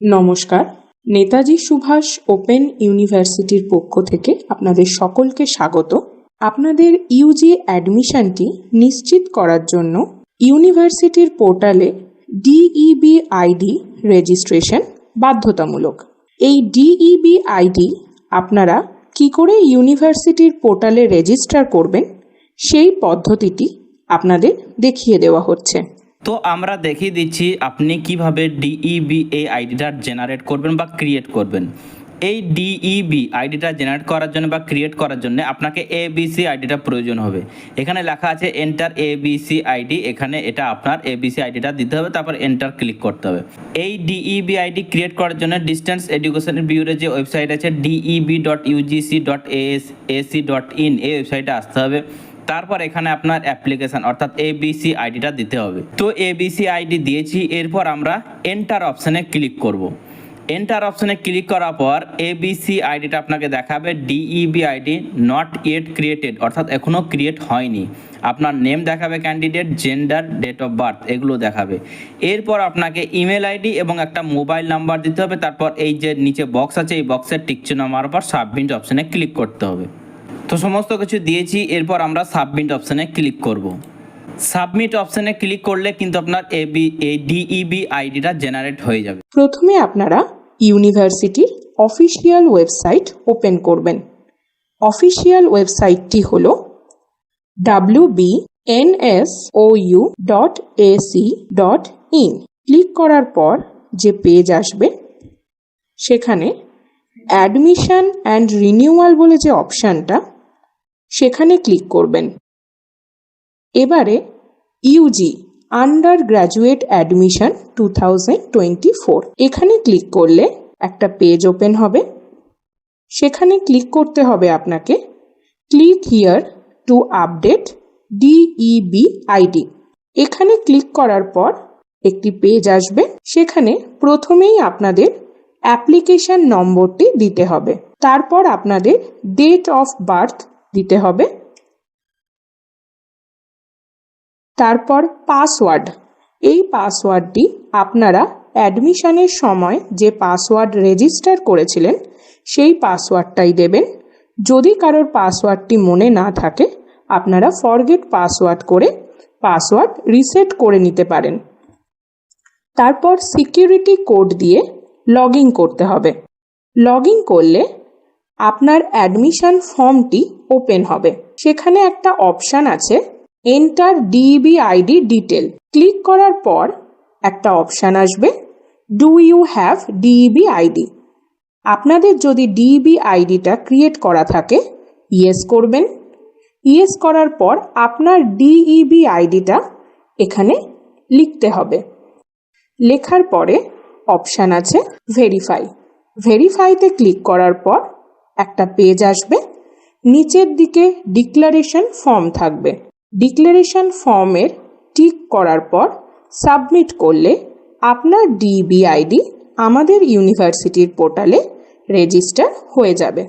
নমস্কার। নেতাজি সুভাষ ওপেন ইউনিভার্সিটির পক্ষ থেকে আপনাদের সকলকে স্বাগত। আপনাদের ইউজি অ্যাডমিশনটি নিশ্চিত করার জন্য ইউনিভার্সিটির পোর্টালে ডিইবি আইডি রেজিস্ট্রেশন বাধ্যতামূলক। এই ডিইবি আইডি আপনারা কি করে ইউনিভার্সিটির পোর্টালে রেজিস্টার করবেন, সেই পদ্ধতিটি আপনাদের দেখিয়ে দেওয়া হচ্ছে। তো আমরা দেখিয়ে দিচ্ছি আপনি কীভাবে ডিইবি এই আইডিটা জেনারেট করবেন বা ক্রিয়েট করবেন। এই ডিইবি আইডিটা জেনারেট করার জন্য বা ক্রিয়েট করার জন্য আপনাকে এবিসি আইডিটা প্রয়োজন হবে। এখানে লেখা আছে এন্টার এবিসি আইডি এখানে এটা আপনার এবিসি আইডিটা দিতে হবে, তারপর এন্টার ক্লিক করতে হবে। এই ডিইবি আইডি ক্রিয়েট করার জন্য ডিস্টেন্স এডুকেশন বিউরোর যে ওয়েবসাইট আছে DEB dot UGC dot AS AC dot in এই ওয়েবসাইটে আসতে হবে। তারপর এখানে আপনার অ্যাপ্লিকেশন অর্থাৎ এবিসি আইডিটা দিতে হবে। তো এবিসি আইডি দিয়েছি, এরপর আমরা এন্টার অপশানে ক্লিক করব। এন্টার অপশানে ক্লিক করার পর এ এবিসি আইডিটা আপনাকে দেখাবে DEB ID not yet created অর্থাৎ এখনও ক্রিয়েট হয়নি। আপনার নেম দেখাবে candidate gender date of birth এগুলো দেখাবে। এরপর আপনাকে ইমেল আইডি এবং একটা মোবাইল নাম্বার দিতে হবে, তারপর এই যে নিচে বক্স আছে, এই বক্সের টিকচিহ্ন মারার পর সাবমিট অপশানে ক্লিক করতে হবে। তো সমস্ত কিছু দিয়েছি, এরপর আমরা সাবমিট অপশানে ক্লিক করব। সাবমিট অপশানে ক্লিক করলে কিন্তু আপনার এবি এই ডিইবি আইডিটা জেনারেট হয়ে যাবে। প্রথমে আপনারা ইউনিভার্সিটির অফিসিয়াল ওয়েবসাইট ওপেন করবেন। অফিসিয়াল ওয়েবসাইটটি হল W B N S O U dot AC dot in click করার পর যে পেজ আসবে, সেখানে অ্যাডমিশন অ্যান্ড রিনিউয়াল বলে যে অপশানটা সেখানে ক্লিক করবেন। এবারে UG undergraduate admission two এখানে ক্লিক করলে একটা পেজ ওপেন হবে। সেখানে ক্লিক করতে হবে আপনাকে click here to update DEB ID এখানে ক্লিক করার পর একটি পেজ আসবে। সেখানে প্রথমেই আপনাদের অ্যাপ্লিকেশন নম্বরটি দিতে হবে। তারপর আপনাদের ডেট অফ বার্থ দিতে হবে। তারপর পাসওয়ার্ড। এই পাসওয়ার্ডটি আপনারা অ্যাডমিশনের সময় যে পাসওয়ার্ড রেজিস্টার করেছিলেন, সেই পাসওয়ার্ডটাই দেবেন। যদি কারোর পাসওয়ার্ডটি মনে না থাকে, আপনারা ফরগেট পাসওয়ার্ড করে পাসওয়ার্ড রিসেট করে নিতে পারেন। তারপর সিকিউরিটি কোড দিয়ে লগ করতে হবে। লগ করলে আপনার অ্যাডমিশন ফর্মটি ওপেন হবে। সেখানে একটা অপশান আছে enter DB ID detail click করার পর একটা অপশান আসবে do you have DEB ID আপনাদের যদি ডিইবি আইডিটা ক্রিয়েট করা থাকে ইয়েস করবেন। ইয়েস করার পর আপনার ডিইবি আইডিটা এখানে লিখতে হবে। লেখার পরে অপশান আছে ভেরিফাই ভেরিফাইতে ক্লিক করার পর একটা পেজ আসবে। নিচের দিকে ডিক্লারেশন ফর্ম থাকবে। ডিক্লারেশন ফর্মের টিক করার পর সাবমিট করলে আপনার ডিবিআইডি আমাদের ইউনিভার্সিটির পোর্টালে রেজিস্টার হয়ে যাবে।